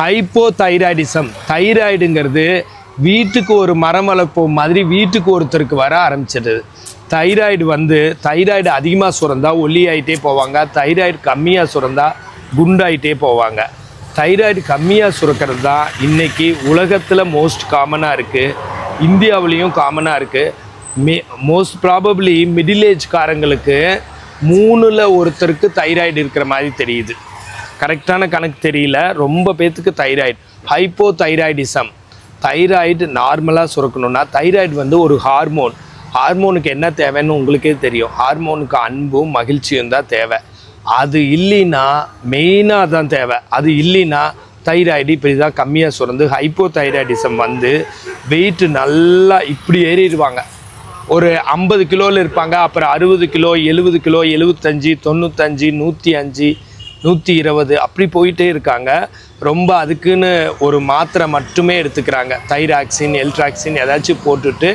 Hypo thyroidism தைராய்டுங்கிறது வீட்டுக்கு ஒரு மரம் வளர்ப்போம் மாதிரி வீட்டுக்கு ஒருத்தருக்கு வர ஆரம்பிச்சிடுது. தைராய்டு வந்து தைராய்டு அதிகமாக சுரந்தா ஒல்லி ஆகிட்டே போவாங்க. தைராய்டு கம்மியாக சுரந்தா குண்டாயிட்டே போவாங்க. தைராய்டு கம்மியாக சுரக்கிறது தான் இன்றைக்கி உலகத்தில் மோஸ்ட் காமனாக இருக்குது இந்தியாவிலையும் காமனாக இருக்குது மே மோஸ்ட் ப்ராபப்ளி மிடில் ஏஜ்காரங்களுக்கு மூணில் ஒருத்தருக்கு தைராய்டு இருக்கிற மாதிரி தெரியுது. கரெக்டான கணக்கு தெரியல. ரொம்ப பேர்த்துக்கு தைராய்டு. Hypo thyroidism. தைராய்டு நார்மலாக சுரக்கணும்னா தைராய்டு வந்து ஒரு ஹார்மோன். ஹார்மோனுக்கு என்ன தேவைன்னு உங்களுக்கே தெரியும். ஹார்மோனுக்கு அன்பும் மகிழ்ச்சியும் தான் தேவை. அது இல்லைன்னா மெயினாக தான் தேவை. அது இல்லைன்னா தைராய்டு இப்படி தான் கம்மியாக சுரந்து ஹைப்போ தைராய்டிசம் வந்து வெயிட்டு நல்லா இப்படி ஏறிடுவாங்க. ஒரு ஐம்பது கிலோவில் இருப்பாங்க அப்புறம் அறுபது கிலோ எழுபது கிலோ எழுபத்தஞ்சி தொண்ணூத்தஞ்சு நூற்றி அஞ்சு நூற்றி இருபது. அப்படி போயிட்டே இருக்காங்க. ரொம்ப அதுக்குன்னு ஒரு மாத்திரை மட்டுமே எடுத்துக்கிறாங்க. தைராக்சின் எல்ட்ராக்சின் ஏதாச்சும் போட்டுட்டு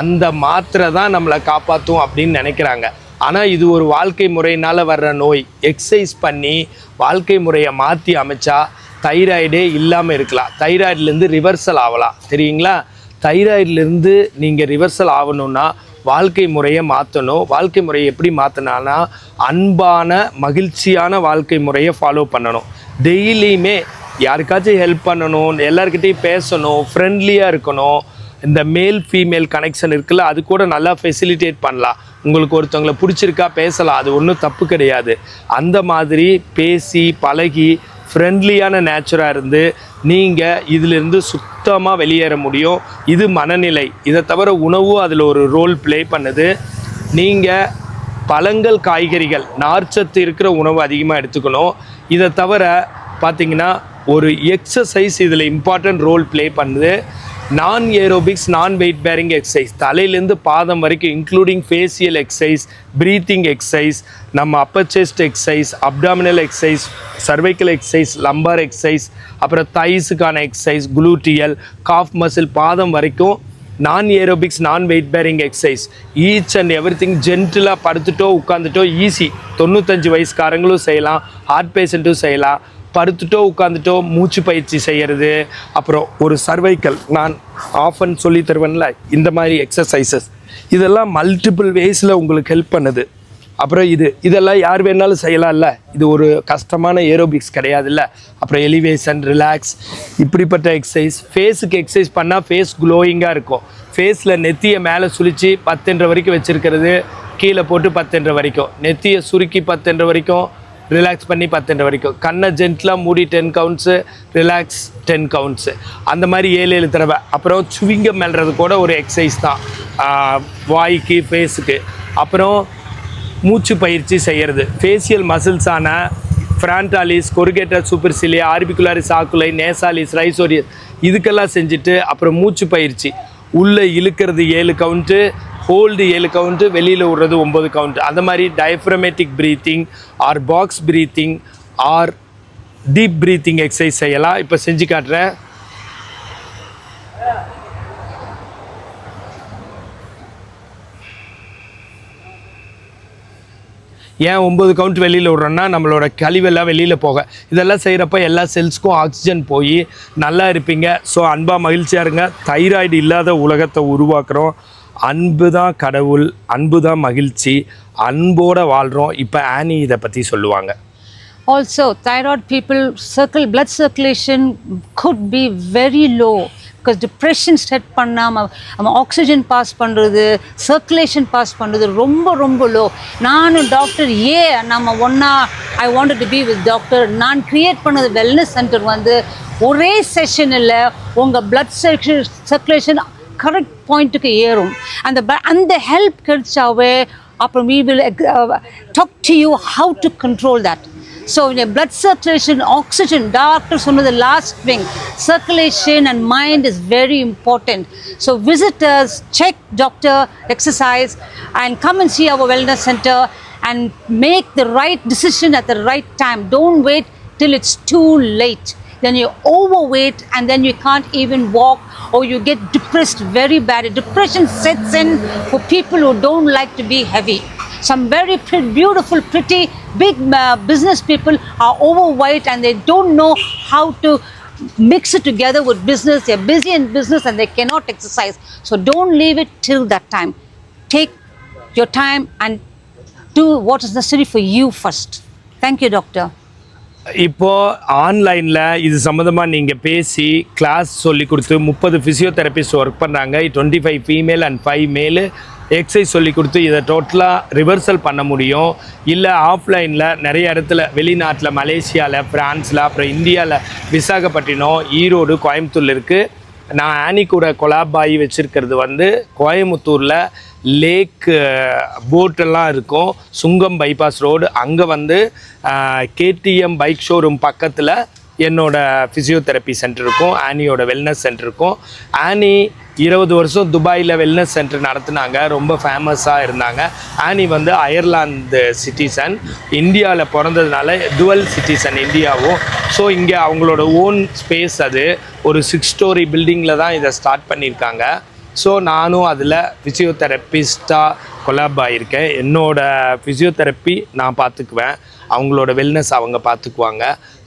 அந்த மாத்திரை தான் நம்மளை காப்பாற்றும் அப்படின்னு நினைக்கிறாங்க. ஆனால் இது ஒரு வாழ்க்கை முறையினால் வர்ற நோய். எக்ஸசைஸ் பண்ணி வாழ்க்கை முறையை மாற்றி அமைச்சா தைராய்டே இல்லாமல் இருக்கலாம். தைராய்டுலேருந்து ரிவர்சல் ஆகலாம். தெரியுங்களா? தைராய்டுலேருந்து நீங்கள் ரிவர்சல் ஆகணுன்னா வாழ்க்கை முறையை மாற்றணும் வாழ்க்கை முறையை எப்படி மாற்றினானா அன்பான மகிழ்ச்சியான வாழ்க்கை முறையை ஃபாலோ பண்ணணும். டெய்லியுமே யாருக்காச்சும் ஹெல்ப் பண்ணணும் எல்லாருக்கிட்டையும் பேசணும் ஃப்ரெண்ட்லியாக இருக்கணும். இந்த மேல் ஃபீமேல் கனெக்ஷன் இருக்குல்ல அது கூட நல்லா ஃபெசிலிட்டேட் பண்ணலாம். உங்களுக்கு ஒருத்தவங்களை பிடிச்சிருக்கா பேசலாம் அது ஒன்றும் தப்பு கிடையாது. அந்த மாதிரி பேசி பழகி ஃப்ரெண்ட்லியான நேச்சராக இருந்து நீங்கள் இதிலிருந்து சுத்தமாக வெளியேற முடியும். இது மனநிலை. இதை தவிர உணவும் அதில் ஒரு ரோல் ப்ளே பண்ணுது. நீங்கள் பழங்கள் காய்கறிகள் நார்ச்சத்து இருக்கிற உணவு அதிகமாக எடுத்துக்கணும். இதை தவிர பார்த்திங்கன்னா ஒரு எக்ஸசைஸ் இதில் இம்பார்ட்டன்ட் ரோல் ப்ளே பண்ணுது. நான் ஏரோபிக்ஸ் நான் வெயிட் பேரிங் எக்ஸசைஸ் தலையிலேருந்து பாதம் வரைக்கும் including facial exercise breathing exercise நம்ம upper chest exercise abdominal exercise cervical exercise lumbar exercise அப்புறம் தைஸுக்கான எக்ஸசைஸ் குளூட்டியல் காஃப் மசில் பாதம் வரைக்கும் நான் ஏரோபிக்ஸ் நான் weight bearing exercise each and every thing ஜென்டிலாக படுத்துட்டோ உட்காந்துட்டோ ஈஸி தொண்ணூத்தஞ்சு வயசுக்காரங்களும் செய்யலாம் ஹார்ட் பேஷண்ட்டும் செய்யலாம். படுத்துட்டோ உட்காந்துட்டோ மூச்சு பயிற்சி செய்கிறது அப்புறம் ஒரு சர்வைக்கல் நான் ஆஃபன் சொல்லி தருவேன்ல இந்த மாதிரி எக்ஸசைசஸ் இதெல்லாம் மல்டிபிள் வேஸில் உங்களுக்கு ஹெல்ப் பண்ணுது. அப்புறம் இது இதெல்லாம் யார் வேணாலும் செய்யலாம்ல. இது ஒரு கஷ்டமான ஏரோபிக்ஸ் கிடையாதுல்ல. அப்புறம் எலிவேஷன் ரிலாக்ஸ் இப்படிப்பட்ட எக்ஸசைஸ் ஃபேஸுக்கு எக்ஸசைஸ் பண்ணால் ஃபேஸ் க்ளோயிங்காக இருக்கும். ஃபேஸில் நெத்தியை மேலே சுழித்து பத்துன்ற வரைக்கும் வச்சுருக்கிறது. கீழே போட்டு பத்துன்ற வரைக்கும். நெத்தியை சுருக்கி பத்துன்ற வரைக்கும். ரிலாக்ஸ் பண்ணி பத்துன்ற வரைக்கும். கண்ணை ஜென்ட்லாக மூடி ten counts relax ten counts அந்த மாதிரி ஏழு ஏழு தடவை. அப்புறம் சுவிங்கம் மெல்றது கூட ஒரு எக்ஸசைஸ் தான். வாய்க்கு ஃபேஸுக்கு அப்புறம் மூச்சு பயிற்சி செய்கிறது ஃபேஷியல் மசில்ஸான ஃப்ரான்டாலிஸ் கொருகேட்டர் சூப்பர்சிலி ஆர்பிகுலாரிஸ் ஆக்குலை நேசாலிஸ் ரைசோரியஸ் இதுக்கெல்லாம் செஞ்சுட்டு அப்புறம் மூச்சு பயிற்சி. உள்ளே இழுக்கிறது ஏழு கவுண்ட்டு ஹோல்டு ஏழு கவுண்ட்டு வெளியில் விடுறது ஒம்பது கவுண்ட் அந்த மாதிரி diaphragmatic breathing or box breathing or deep breathing exercise செய்யலாம். இப்போ செஞ்சு காட்டுறேன். ஏன் ஒம்பது கவுண்ட் வெளியில் விட்றோன்னா நம்மளோட கழிவெல்லாம் வெளியில் போக. இதெல்லாம் செய்கிறப்ப எல்லா செல்ஸ்க்கும் ஆக்சிஜன் போய் நல்லா இருப்பீங்க. ஸோ அன்பாக மகிழ்ச்சியாக இருங்க. தைராய்டு இல்லாத உலகத்தை உருவாக்குறோம். அன்பு தான் கடவுள் அன்பு தான் மகிழ்ச்சி அன்போடு வாழ்கிறோம் இப்போ ஆனி இதை பற்றி சொல்லுவாங்க. Also thyroid people circle blood circulation good be very low because depression stud பண்ணாமல் நம்ம ஆக்சிஜன் பாஸ் பண்ணுறது சர்க்குலேஷன் பாஸ் பண்ணுறது ரொம்ப ரொம்ப லோ நானும் டாக்டர் ஏ நம்ம ஒன்றா I want to be with doctor நான் கிரியேட் பண்ணது வெல்னஸ் சென்டர் வந்து ஒரே செஷனில் உங்கள் blood சர்க்குலேஷன் கரெக்ட் பாயிண்ட்டுக்கு ஏறும் அந்த ப- அந்த ஹெல்ப் கிடைச்சாவே அப்புறம் we will uh, talk to you how to control that so in your blood circulation oxygen doctor சொன்னது last thing circulation and mind is very important so visitors check doctor exercise and come and see our wellness center and make the right decision at the right time don't wait till it's too late then you're overweight and then you can't even walk or you get depressed very bad. Depression sets in for people who don't like to be heavy. Some very pretty, beautiful, pretty, big uh, business people are overweight and they don't know how to mix it together with business. They're busy in business and they cannot exercise. So don't leave it till that time. Take your time and do what is necessary for you first. Thank you, doctor. இப்போது ஆன்லைனில் இது சம்மந்தமாக நீங்கள் பேசி class சொல்லி கொடுத்து முப்பது physiotherapist work பண்ணுறாங்க twenty five female and five male exercise சொல்லி கொடுத்து இதை டோட்டலாக ரிவர்சல் பண்ண முடியும். இல்லை ஆஃப்லைனில் நிறைய இடத்துல வெளிநாட்டில் மலேசியாவில் ஃப்ரான்ஸில் அப்புறம் இந்தியாவில் விசாகப்பட்டினம் ஈரோடு கோயம்புத்தூரில் இருக்குது நான் ஆனி கூட கொலாபாயி வச்சுருக்கிறது வந்து கோயம்புத்தூரில் லேக் போட்டெல்லாம் இருக்கும். சுங்கம் பைபாஸ் ரோடு அங்கே வந்து கேடிஎம் பைக் ஷோரூம் பக்கத்தில் என்னோட ஃபிசியோதெரப்பி சென்டர் இருக்கும். ஆனியோட வெல்னஸ் சென்டர் இருக்கும். ஆனி இருபது வருஷம் துபாயில் வெல்னஸ் சென்டர் நடத்துனாங்க. ரொம்ப ஃபேமஸாக இருந்தாங்க. ஆனி வந்து அயர்லாந்து சிட்டிசன் இந்தியாவில் பிறந்ததுனால டுவல் சிட்டிசன் இந்தியாவும். ஸோ இங்கே அவங்களோட ஓன் ஸ்பேஸ் அது. ஒரு சிக்ஸ் ஸ்டோரி பில்டிங்கில் தான் இதை ஸ்டார்ட் பண்ணியிருக்காங்க. ஸோ நானும் அதில் ஃபிசியோதெரப்பிஸ்ட்டாக கொலாப் ஆகியிருக்கேன் என்னோட ஃபிசியோதெரப்பி நான் பார்த்துக்குவேன் அவங்களோட வெல்னஸ் அவங்க பார்த்துக்குவாங்க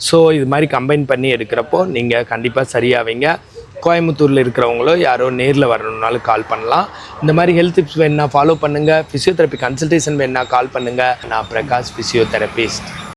ஸோ இது மாதிரி கம்பைன் பண்ணி எடுக்கிறப்போ நீங்கள் கண்டிப்பாக சரியாவீங்க. கோயம்புத்தூரில் இருக்கிறவங்களோ யாரோ நேரில் வரணுன்னாலும் கால் பண்ணலாம். இந்த மாதிரி ஹெல்த் டிப்ஸ் வேணுன்னா ஃபாலோ பண்ணுங்கள் ஃபிசியோதெரப்பி கன்சல்டேஷன் வேணுன்னா கால் பண்ணுங்கள் நான் பிரகாஷ் ஃபிசியோதெரபிஸ்ட்